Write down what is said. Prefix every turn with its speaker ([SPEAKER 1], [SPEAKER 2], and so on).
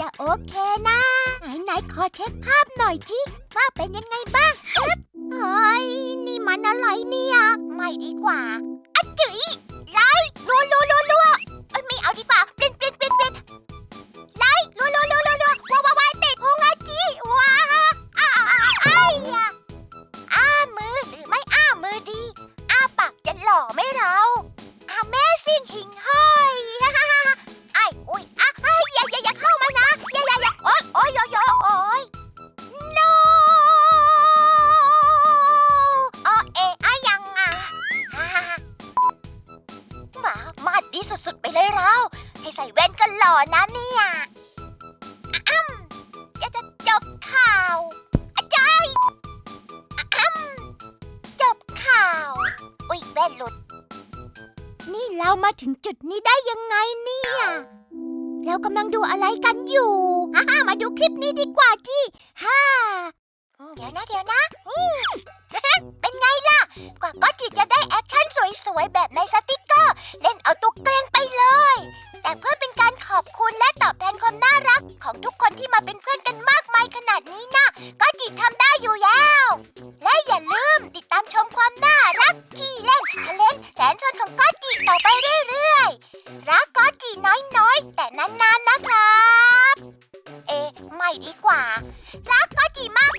[SPEAKER 1] จะโอเคนะ ไหนๆขอเช็คภาพหน่อยจิว่าเป็นยังไงบ้างเอ๊ะเฮ้ยนี่มันอะไรเนี่ย ไม่ดีกว่าอจุ๋ยไล่รัวรัวรัวรัว ดีสุดๆ ไปเลยเรา ให้ใส่แว่นก็หล่อนะเนี่ยอ้ำจะจะจบข่าวอาจารย์อ้ำจบข่าว อุ๊ยแว่นหลุด นี่เรามาถึงจุดนี้ได้ยังไงเนี่ย เรากำลังดูอะไรกันอยู่ฮ่ามาดูคลิปนี้ดีกว่าที่ฮ่าเดี๋ยวนะเดี๋ยวนะอืมเป็นไงล่ะ กว่าก็จิจะได้แอคชั่นสวยๆ แบบในสติก เกอร์เล่นเอาตุกเกรงไปเลย แต่เพื่อเป็นการขอบคุณและตอบแทนความน่ารัก ของทุกคนที่มาเป็นเพื่อนกันมากมายขนาดนี้นะก็จิทำได้อยู่แล้ว และอย่าลืมติดตามชมความน่ารักขี้เล่นทะเลนแสนสนของก็จิต่อไปเรื่อยๆ รักก็จิน้อยๆ แต่นานๆนะครับ เอ๊ไม่ดีกว่า รักก็จิมาก